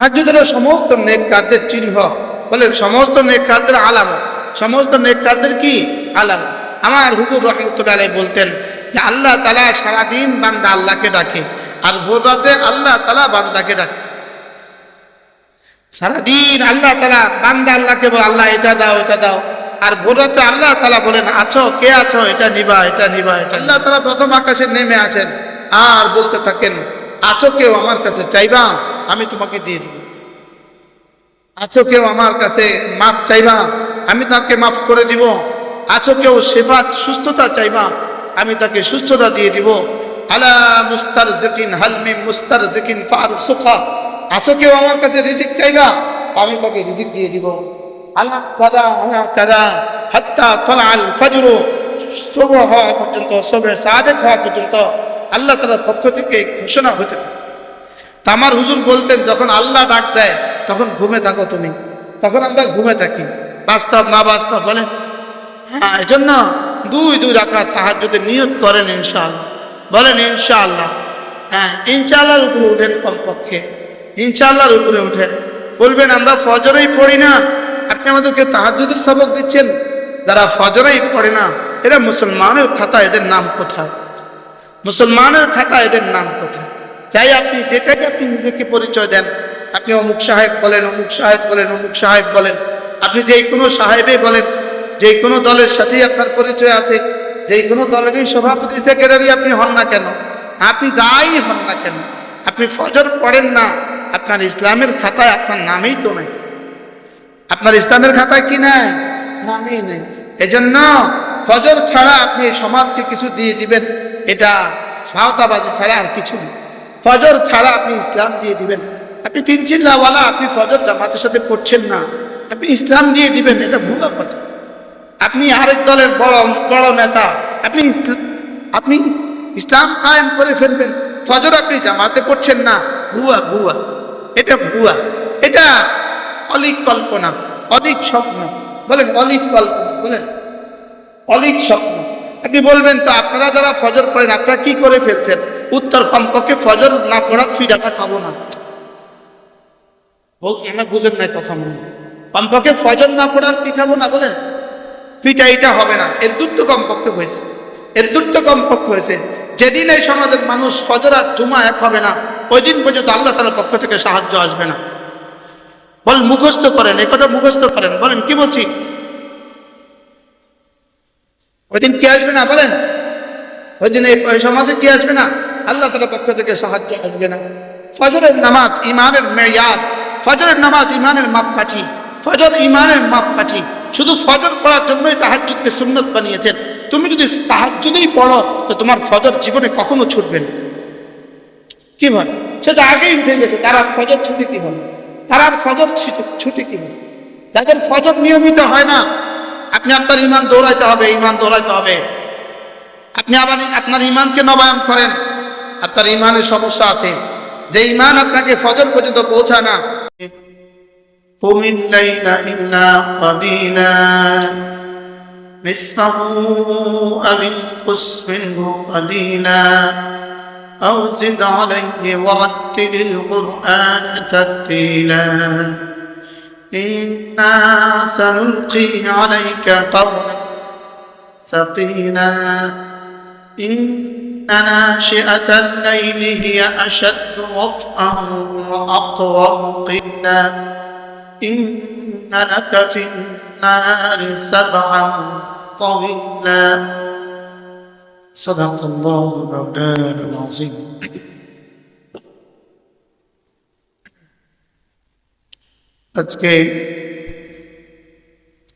তাহাজ্জুদের সমস্ত নেক চিহ্ন বলেন সমস্ত নেক কাজের আলাম সমস্ত নেক কি? আলাম আমার হুজুর রহমতুল্লাহ বলতেন যে আল্লাহ তালা সারাদিন বান্দা আল্লাহকে ডাকে আর ভোর রাতে আল্লাহ তালা বান্দাকে ডাকে। সারাদিন আল্লাহ তালা বান্দা আল্লাহকে বলে, আল্লাহ এটা দাও এটা দাও। আর ভোর রাতে আল্লাহ তালা বলেন, আছো, কে আছো? এটা নিবা এটা নিবা, এটা আল্লাহ তালা প্রথম আকাশে নেমে আসেন আর বলতে থাকেন, আছো কেউ আমার কাছে চাইবা? আমি তোমাকে দিয়ে দেব। আছো কেউ আমার কাছে মাফ চাইবা? আমি তাকে মাফ করে দিব। আছো কেউ শেফাত, সুস্থতা চাইবা? আমি তাকে সুস্থতা দিয়ে দিব। আলা মুস্তার জিকিন হালমি মুস্তার জিকিন ফার সুখা আছো কেউ আমার কাছে রিজিক চাইবা? আমি তাকে রিজিক দিয়ে দিব। আল্লাহ কাদা আল্লাহ কাদা, হাত্তা তলাল ফজরু। শুভ হওয়া পর্যন্ত শুভে সাদেক হওয়া পর্যন্ত আল্লাহ তালার পক্ষ থেকে ঘোষণা হতে থাকে। তা আমার হুজুর বলতেন যখন আল্লাহ ডাক দেয় তখন ঘুমে থাকো তুমি। তখন আমরা ঘুমে থাকি। বাস্তব না বাস্তব বলে? হ্যাঁ। এই জন্য দুই দুই রাখা তাহার যদি নিয়ত করেন ইনশাআল্লাহ। বলেন ইনশাআল্লাহ। হ্যাঁ ইনশাআল্লাহর উপরে উঠেন কমপক্ষে। ইনশাআল্লাহর উপরে উঠেন। বলবেন আমরা ফজরেই পড়ি না। আপনি আমাদেরকে তাহাজুদের সবক দিচ্ছেন। যারা ফজরেই পড়ে না এরা মুসলমানের খাতা এদের নাম কোথায়? মুসলমানের খাতা এদের নাম কোথায়? চাই আপনি, যেটাকে আপনি নিজেকে পরিচয় দেন, আপনি অমুক সাহেব বলেন, অমুক সাহেব বলেন, অমুক সাহেব বলেন, আপনি যেই কোনো সাহেবে বলেন যে কোনো দলের সাথেই আপনার পরিচয় আছে যে কোনো দলেরই সভাপতি, সেক্রেটারি আপনি হন না কেন? আপনি যাই হন না কেন? আপনি ফজর পড়েন না, আপনার ইসলামের খাতায় আপনার নামেই তো নেই। আপনার ইসলামের খাতায় কি নাই? নামই নেই। এজন্য ফজর ছাড়া আপনি সমাজকে কিছু দিয়ে দিবেন, এটা সাঁওতাবাজি ছাড়া আর কিছু নেই ফজর ছাড়া আপনি ইসলাম দিয়ে দিবেন। আপনি তিন চিল্লাওয়ালা, আপনি ফজর জামাতের সাথে পড়ছেন না। আপনি ইসলাম দিয়ে দিবেন, এটা ভুয়া কথা। আপনি আরেক দলের বড় বড় নেতা, আপনি আপনি ইসলাম কায়েম করে ফেলবেন। ফজর আপনি জামাতে পড়ছেন না, ভুয়া ভুয়া। এটা ভুয়া। এটা অলিক কল্পনা, অলিক স্বপ্ন। বলেন, অলিক কল্পনা, বলেন। অলিক স্বপ্ন। আপনি বলবেন, তো আপনারা যারা ফজর পড়েন, আপনারা কি করে ফেলছেন? উত্তর, কমপক্ষে ফজর না পড়ার ফিডাটা খাব না। বুঝেন নাই কথা মনে। কমপক্ষে ফজর না পড়ার কি খাব না? বলেন, ফিটা এটা হবে না। এর দূর তো কমপক্ষে হয়েছে। এর দূর তো কমপক্ষে হয়েছে। যেদিন এই সমাজের মানুষ ফজর আর জুমা এক হবে না, ওই দিন পর্যন্ত আল্লাহ তালার পক্ষ থেকে সাহায্য আসবে না। বল, মুখস্থ করেন। এই কথা মুখস্থ করেন। বলেন, কি বলছি? ওই দিন কি আসবে না বলেন? ওই দিন এই সমাজে কি আসবে না? আল্লাহ তালার পক্ষ থেকে সাহায্য আসবে না। ফজরের নামাজ ইমানের মেয়াদ, ফজরের নামাজ ইমানের মাপকাঠি, ফজর ইমানের মাপকাঠি। শুধু ফজর পড়ার জন্যই তাহাজ্জুদকে সুন্নত বানিয়েছেন। তুমি যদি তাহাজ্জুদেই পড়ো, তো তোমার ফজর জীবনে কখনো ছুটবে না। কি বল? সেটা আগেই উঠে গেছে, তার আর ফজর ছুটি কি বল তার আর ফজর ছুটি- কি বল যাদের ফজর নিয়মিত হয় না। আপনি আপনার ইমান দৌড়াইতে হবে ইমান দৌড়াইতে হবে আপনি আবার আপনার ইমানকে নবায়ন করেন আপনার ইমানের সমস্যা আছে যে ইমান আপনাকে ফজর পর্যন্ত পৌঁছায় না قم الليل إلا قليلا نصفه أو انقص منه قليلا أو زد عليه ورتل القرآن ترتيلا إنا سنلقي عليك قولا ثقيلا إن ناشئة الليل هي أشد وطئا وأقوم قيلا إن لك في النار سبعا طويلا صدق الله مولانا العظيم. আজকে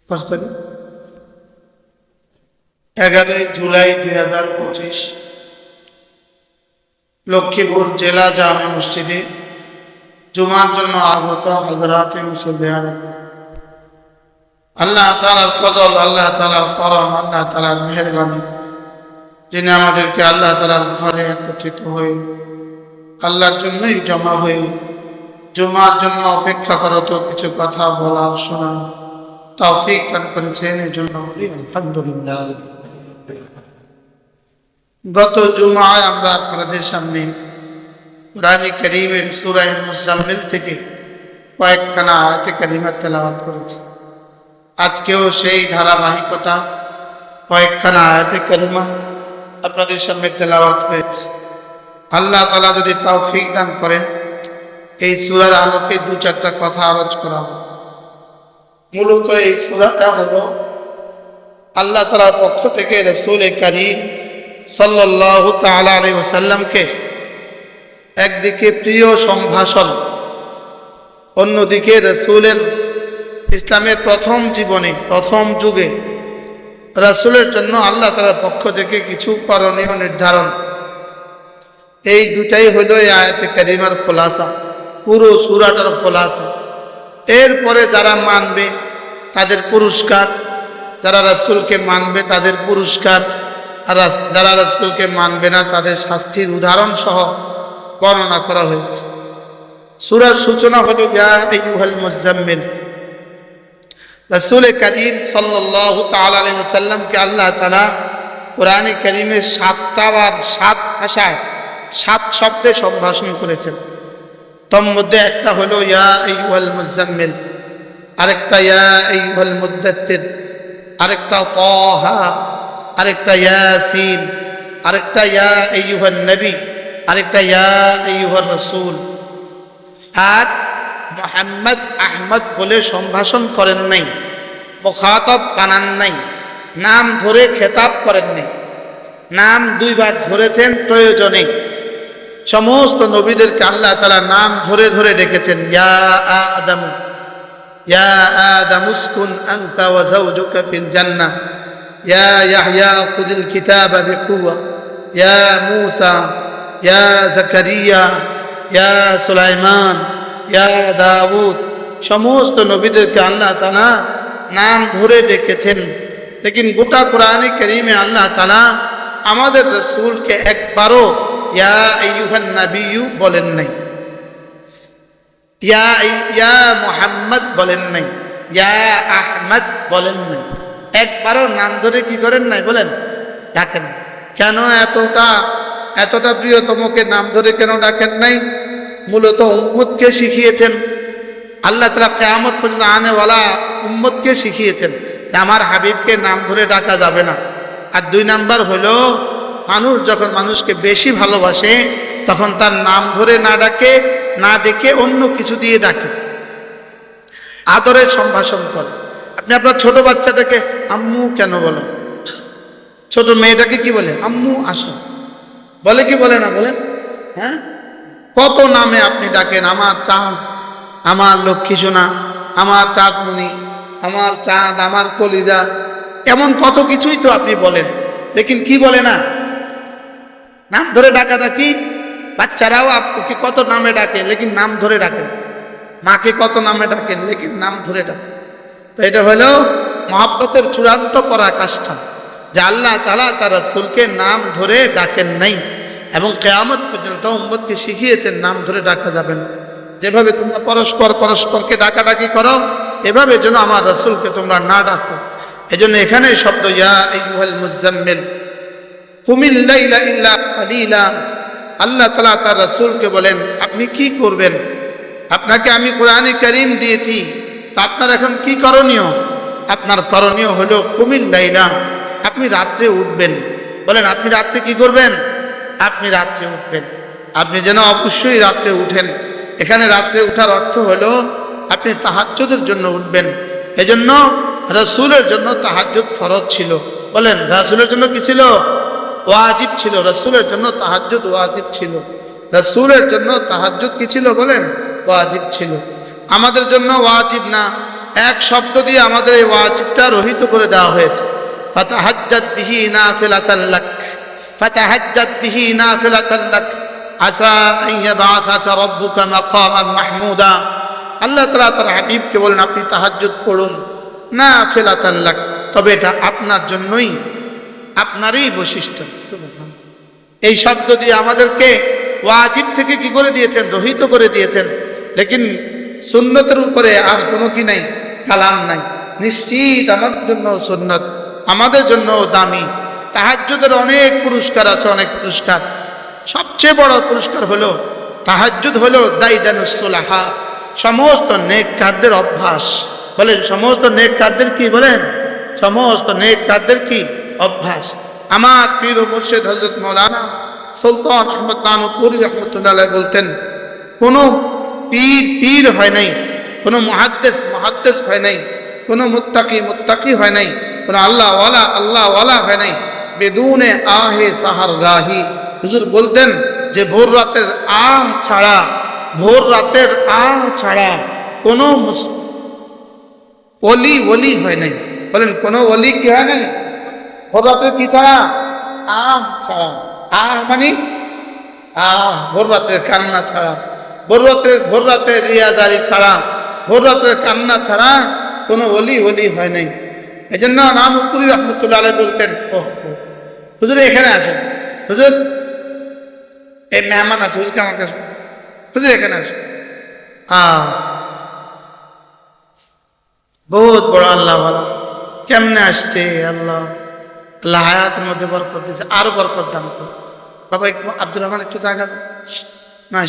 কত তারিখ? এগারোই জুলাই দুই হাজার পঁচিশ, লক্ষ্মীপুর জেলা জামে মসজিদে জুমার জন্য আগত হজরাতে মুসলিয়ান আল্লাহ তালার ফজল, আল্লাহ তালার করম, আল্লাহ তালার মেহরবানি, যিনি আমাদেরকে আল্লাহ তালার ঘরে একত্রিত হয়ে আল্লাহর জন্যই জমা হয়ে জুমার জন্য অপেক্ষা করো তো কিছু কথা বলার শোনা। তৌফিক দান করেছেন এই জন্য বলি আলহামদুলিল্লাহ। গত জুমায় আমরা আপনাদের সামনে কোরআন করিমের সুরাই মুজাম্মিল থেকে কয়েকখানা আয়াতে কালিমার তেলাওয়াত করেছি। আজকেও সেই ধারাবাহিকতা কয়েকখানা আয়াতে কালিমা আপনাদের সামনে তেলাওয়াত হয়েছে। আল্লাহ তালা যদি তাও ফিক দান করেন এই সুরার আলোকে দু চারটা কথা আলোচ করা মূলত এই সুরাটা হলো আল্লাহ তালার পক্ষ থেকে রসুল করিম সাল্লাহ তালা আলী ওসাল্লামকে একদিকে প্রিয় সম্ভাষণ, অন্যদিকে রসুলের ইসলামের প্রথম জীবনে, প্রথম যুগে রাসুলের জন্য আল্লাহ তালার পক্ষ থেকে কিছু করণীয় নির্ধারণ। এই দুটাই হলো এই আয়াতে কারিমার খোলাসা। পুরো সুরাটার খোলাসা এরপরে যারা মানবে তাদের পুরস্কার, যারা রাসুলকে মানবে তাদের পুরস্কার, আর যারা রাসুলকে মানবে না তাদের শাস্তির উদাহরণ সহ বর্ণনা করা হয়েছে। সুরার সূচনা হলো, ইয়া আইয়ুহাল মুজাম্মিল রসুল করিম সাল্লাহ তাল্লামকে আল্লাহ তালা কোরআনে করিমের সাতটা বার সাত ভাষায় সাত শব্দে সম্ভাষণ করেছেন। তোর মধ্যে একটা হলো, ইয়া মুজাম্মিল। আরেকটা, ইয়া মুদাত্তির আরেকটা, তহা। আরেকটা, ইয়াসিন। আরেকটা, ইয়া ইউহল নবী। আরেকটা, ইয়া ইউহল রসুল। আর মোহাম্মদ, আহমদ বলে সম্ভাষণ করেন নাই, মুখাতব বানান নাই, নাম ধরে খেতাব করেন নাই। নাম দুইবার ধরেছেন প্রয়োজনে। সমস্ত নবীদেরকে আল্লাহ তালা নাম ধরে ধরে ডেকেছেন, ইয়া ইয়া ইয়া ইয়া মূসা, ইয়া ইয়া সুলাইমান, ইয়া দাউদ। সমস্ত নবীদেরকে আল্লাহ তালা নাম ধরে ডেকেছেন। লেকিন গোটা কোরআনে করিমে আল্লাহ তালা আমাদের রসুলকে একবারও ইয়া বলেন নাই। ইয়া ইয়া মোহাম্মদ বলেন নাই। ইয়া আহমদ বলেন নাই। একবারও নাম ধরে কি করেন নাই বলেন? ডাকেন। কেন এতটা এতটা প্রিয়তমকে নাম ধরে কেন ডাকেন নাই? মূলত উম্মতকে শিখিয়েছেন। আল্লাহ তালা কেয়ামত পর্যন্ত আনেওয়ালা উম্মতকে শিখিয়েছেন আমার হাবিবকে নাম ধরে ডাকা যাবে না। আর দুই নাম্বার হলো মানুষ যখন মানুষকে বেশি ভালোবাসে, তখন তার নাম ধরে না ডাকে, না ডেকে অন্য কিছু দিয়ে ডাকে। আদরের সম্ভাষণ করে। আপনি আপনার ছোট বাচ্চাটাকে, আম্মু কেন বলেন ছোট মেয়েটাকে কি বলে? আম্মু, আসো। বলে কি বলে না বলেন হ্যাঁ? কত নামে আপনি ডাকেন? আমার চাঁদ, আমার লক্ষ্মী সোনা, আমার চাঁদমণি আমার চাঁদ, আমার কলিজা। এমন কত কিছুই তো আপনি বলেন। লেকিন কি বলে না? নাম ধরে ডাকাটা কি? বাচ্চারাও আপনাকে কত নামে ডাকে লেকিন নাম ধরে ডাকেন। মাকে কত নামে ডাকেন, লেকিন নাম ধরে ডাকেন। তো এটা হলো মহাব্বতের চূড়ান্ত পরাকাষ্ঠা যে আল্লাহ তালা তার রসুলকে নাম ধরে ডাকেন নাই এবং কেয়ামত পর্যন্ত উম্মদকে শিখিয়েছেন নাম ধরে ডাকা যাবে না। যেভাবে তোমরা পরস্পর পরস্পরকে ডাকাডাকি করো, এভাবে যেন আমার রসুলকে তোমরা না ডাকো। এজন্য এখানে শব্দ, ইয়া ইউহাল মুজাম্মিল আল্লাহ তালা তার রসুলকে বলেন, আপনি কি করবেন? আপনাকে আমি কোরআনে করিম দিয়েছি। তা আপনার এখন কি করণীয়? আপনার করণীয় হলো কুমিল্লাইলা আপনি রাত্রে উঠবেন। বলেন, আপনি রাত্রে কি করবেন? আপনি রাত্রে উঠবেন। আপনি যেন অবশ্যই রাত্রে উঠেন। এখানে রাত্রে উঠার অর্থ হলো, আপনি তাহাজ্জুদের জন্য উঠবেন। এজন্য রসুলের জন্য তাহাজ্জুদ ফরজ ছিল। বলেন, রাসুলের জন্য কি ছিল? ওয়াজিব ছিল, রসুলের জন্য তাহাজ্জুদ ওয়াজিব ছিল। রসুলের জন্য তাহাজ্জুদ কি ছিল বলেন? ওয়াজিব ছিল। আমাদের জন্য ওয়াজিব না, এক শব্দ দিয়ে আমাদের এই ওয়াজিবটা রহিত করে দেওয়া হয়েছে। ফাতাহাজ্জাত বিহি নাফিলাতান লাক ফাতাহাজ্জাত বিহি নাফিলাতান লাক আসা আন ইয়াবআথাকা রাব্বুকা মাকামান মাহমুদা। আল্লাহ তাআলা তার হাবিবকে বলেন, আপনি তাহাজ্জুদ পড়ুন। না ফেলাতান লাক, তবে এটা আপনার জন্যই আপনারই বৈশিষ্ট্য। এই শব্দ দিয়ে আমাদেরকে ওয়াজিব থেকে কি করে দিয়েছেন? রহিত করে দিয়েছেন। লেকিন সুন্নতের উপরে আর কোনো কি নাই? কালাম নাই। নিশ্চিত আমার জন্য সুন্নত, আমাদের জন্য দামি। তাহাজ্জুদের অনেক পুরস্কার আছে, অনেক পুরস্কার। সবচেয়ে বড় পুরস্কার হলো, তাহাজ্জুদ হলো দাইদানুসুলাহা সমস্ত নেক কারদের অভ্যাস। বলেন, সমস্ত নেক কারদের কি বলেন? সমস্ত নেক কারদের কি? অভ্যাস। আমার পীর মুর্শিদ হজরত মৌলানা সুলতান আহমদ নানুপুরি রহমতুল্লাহ বলতেন, কোনো পীর পীর হয় নাই, কোনো মহাদ্দেশ মহাদ্দেশ হয় নাই, কোনো মুত্তাকি মুত্তাকি হয় নাই, কোনো আল্লাহ ওয়ালা আল্লাহ ওয়ালা হয় নাই। বেদুনে আহে সাহার গাহি। হুজুর বলতেন যে ভোর রাতের আহ ছাড়া, ভোর রাতের আহ ছাড়া কোনো অলি অলি হয় নাই। বলেন, কোনো অলি কি হয় নাই? ভোর রাতের কি ছাড়া? আহ ছাড়া। আহ মানে? আহ ভোর রাতের কান্না ছাড়া। ভোর রাতের ভোর রাতের রিয়াজারি ছাড়া। ভোর রাতের কান্না ছাড়া কোনো অলি অলি হয় নাই। এই জন্য নাম উপরি আলাই বলতেন। হুজুর এখানে আসেন। হুজুর এই মেহমান আছে হুজুরকে আমার কাছে। হুজুর এখানে আসেন। হ্যাঁ বহুত বড় আল্লাহ বলা কেমনে আসছে আল্লাহ? আল্লাহ হায়াতের মধ্যে বরকত দিয়েছে, আরও বরকত দান করো বাবা, একটু আব্দুর রহমান একটু জায়গা দেন। না